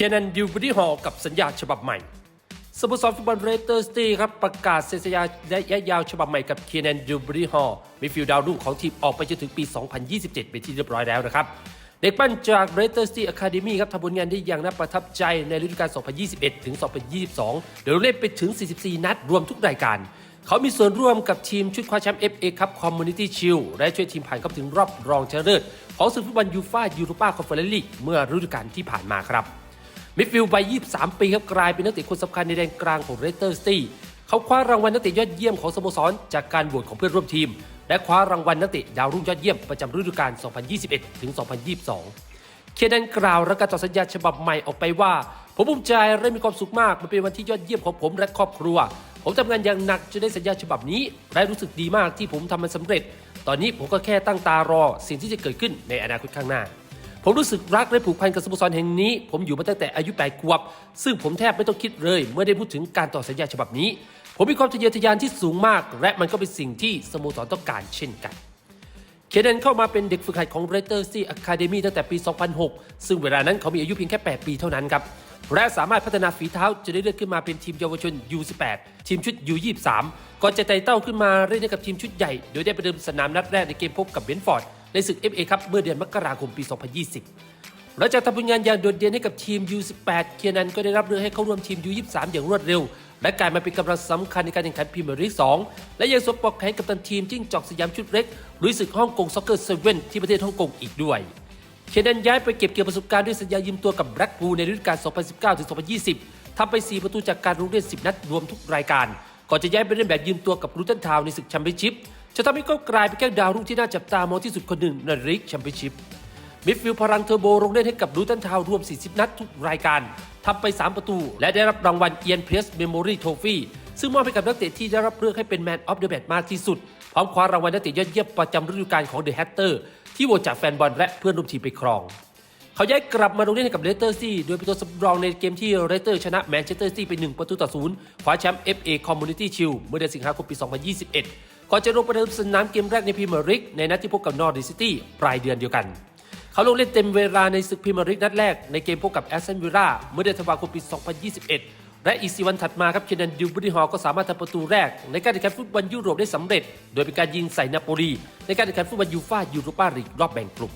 เคนนันดิวบรีฮอลกับสัญญาฉบับใหม่สโมสรฟุตบอลเรเตอร์สตีครับประกาศเซ็นสัญญาระยะยาวฉบับใหม่กับเคนนันดิวบรีฮอลมิดฟิลด์ดาวรุ่งของทีมออกไปจนถึงปี 2027 เป็นที่เรียบร้อยแล้วนะครับ เด็กปั้นจากเรเตอร์สตีอะคาเดมี่ครับทำผลงานได้อย่างน่าประทับใจในฤดูกาล 2021 ถึง 2022โดยเล่นไปถึง 44 นัดรวมทุกรายการ เขามีส่วนร่วมกับทีมชุดคว้าแชมป์ FA ครับคอมมูนิตี้ชิลและช่วยทีมผ่านเข้าถึงรอบรองชนะเลิศของศึกฟุตบอลยูฟ่ายูโรปาคอนเฟอเรนซ์ลีกเมื่อฤดูกาลที่ผ่านมาครับ มิดฟิลด์วัย23 ปีครับกลายเป็นนักเตะคนสำคัญในแดนกลางของเรสเตอร์สตีเขาคว้ารางวัลนักเตะยอดเยี่ยมของสโมสร จากการโหวตของเพื่อนร่วมทีม และคว้ารางวัลนักเตะดาวรุ่งยอดเยี่ยมประจำฤดูกาล 2021 ถึง 2022 เคนันกล่าวและการต่อสัญญาฉบับใหม่ออกไปว่า ผมภูมิใจและมีความสุขมาก มันเป็นวันที่ยอดเยี่ยมของผมและครอบครัว ผมทำงานอย่างหนักจนได้สัญญาฉบับนี้ และรู้สึกดีมากที่ผมทำมันสำเร็จ ตอนนี้ผมก็แค่ตั้งตารอสิ่งที่จะเกิดขึ้นในอนาคตข้างหน้า ผมรู้สึกรักและผูกพันกับสโมสรแห่งนี้ ผมอยู่มาตั้งแต่อายุ 8 ขวบ ซึ่งผมแทบไม่ต้องคิดเลย เมื่อได้พูดถึงการต่อสัญญาฉบับนี้ ผมมีความทะเยอทะยานที่สูงมาก และมันก็เป็นสิ่งที่สโมสรต้องการเช่นกัน เคเดนเข้ามาเป็นเด็กฝึกหัดของเรเตอร์ซีอะคาเดมีตั้งแต่ปี 2006 ซึ่งเวลานั้นเขามีอายุเพียงแค่ 8 ปีเท่านั้นครับและสามารถพัฒนาฝีเท้าจะได้เลือกขึ้นมาเป็นทีมเยาวชน U18 ทีมชุด U23 ก่อนจะไต่เต้าขึ้นมาเล่นกับทีมชุดใหญ่ โดยได้ประเดิมสนามนัดแรกในเกมพบกับเบนฟอร์ด ในศึก FA ครับเมื่อเดือนมกราคมปี 2020 หลังจากทำผลงานอย่างโดดเด่นให้กับทีม U18 เคียนันก็ได้รับเลือกให้เข้าร่วมทีม U23 อย่างรวดเร็ว และกลายมาเป็นกำลังสำคัญในการแข่งขันพรีเมียร์ลีก 2 และยังสวมปอกแขนกับตันทีมจิ้งจอกสยามชุดเล็กลุยศึกฮ่องกงซ็อกเกอร์เซเว่นที่ประเทศฮ่องกงอีกด้วยเคนนันย้ายไปเก็บเกี่ยวประสบการณ์ด้วยสัญญายืมตัวกับแบล็กพูลในฤดูกาล 2019-2020ทำไป 4 ประตูจากการลงเล่น 10 นัดรวมทุกรายการก่อนจะย้ายไปเล่นแบบยืมตัวกับรูตันทาวในศึกแชมเปี้ยนชิพ จะทำให้เขากลายเป็นแข้งดาวรุ่งที่น่าจับตามองที่สุดคนหนึ่งในลีกแชมเปี้ยนชิพมิดฟิลด์พลังเทอร์โบลงเล่นให้กับลูตันทาวรวม 40 นัดทุกรายการทำไป 3 ประตู และได้รับรางวัลเอียนเพรสเมมโมรีโทฟี่ซึ่งมอบให้กับนักเตะที่ได้รับเลือกให้เป็นแมนออฟเดอะแมตมากที่สุด พร้อมคว้ารางวัลนักเตะยอดเยี่ยมประจำฤดูกาลของเดอะแฮตเตอร์ที่โหวตจากแฟนบอลและเพื่อนร่วมทีมไปครอง เขาย้ายกลับมาลงเล่นให้กับเลสเตอร์ซีโดยเป็นตัวสำรองในเกมที่เลสเตอร์ชนะแมนเชสเตอร์ซีไป1ประตูต่อศูนย์คว้าแชมป์ FA Community Shield เมื่อเดือนสิงหาคมปี 2021 ก่อนจะลงประเดิมสนามเกมแรกในพรีเมียร์ลีกในนัดที่พบกับนอร์ดิซิตี้ปลายเดือนเดียวกัน เขาลงเล่นเต็มเวลาในศึกพรีเมียร์ลีกนัดแรกในเกมพบกับแอสตันวิลล่าเมื่อเดือนธันวาคมปี 2021 และอีก4วันถัดมาครับเคนนันดิวบริฮอก็สามารถทำประตูแรก ในการแข่งขันฟุตบอลยุโรปได้สำเร็จ โดยเป็นการยิงใส่นาโปลีในการแข่งขันฟุตบอลยูฟ่ายูโรปาลีกรอบแบ่งกลุ่ม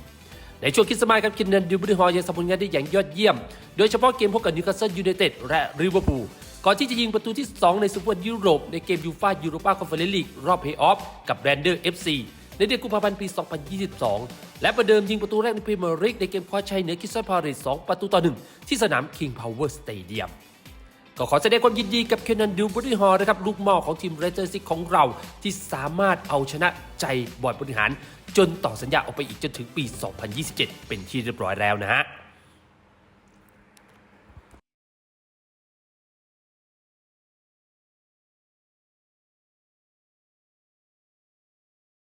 ในช่วงคริสมาสครับเคนนันดิวบริฮอยังทำผลงานได้อย่างยอดเยี่ยม โดยเฉพาะเกมพบกับนิวคาสเซิลยูไนเต็ดและลิเวอร์พูล ก่อนที่จะยิงประตูที่ 2 ในศึกฟุตบอลยุโรปในเกมยูฟ่ายูโรปาคอนเฟอเรนซ์ลีกรอบเพย์ออฟกับแรนเดอร์เอฟซีในเดือนกุมภาพันธ์ปี 2022 และประเดิมยิงประตูแรกในพรีเมียร์ลีกในเกมคว้าชัยเหนือคิสซันพาริส2ประตูต่อ 1 ที่สนาม King Power Stadium ก็ขอแสดงความยินดีกับเคนนันดิวบริฮอลนะครับลูกหม่อของทีมเรเตอร์ซิกของเรา ที่สามารถเอาชนะใจบอร์ดบริหาร จนต่อสัญญาออกไปอีกจนถึงปี 2027 เป็นที่เรียบร้อยแล้วนะฮะ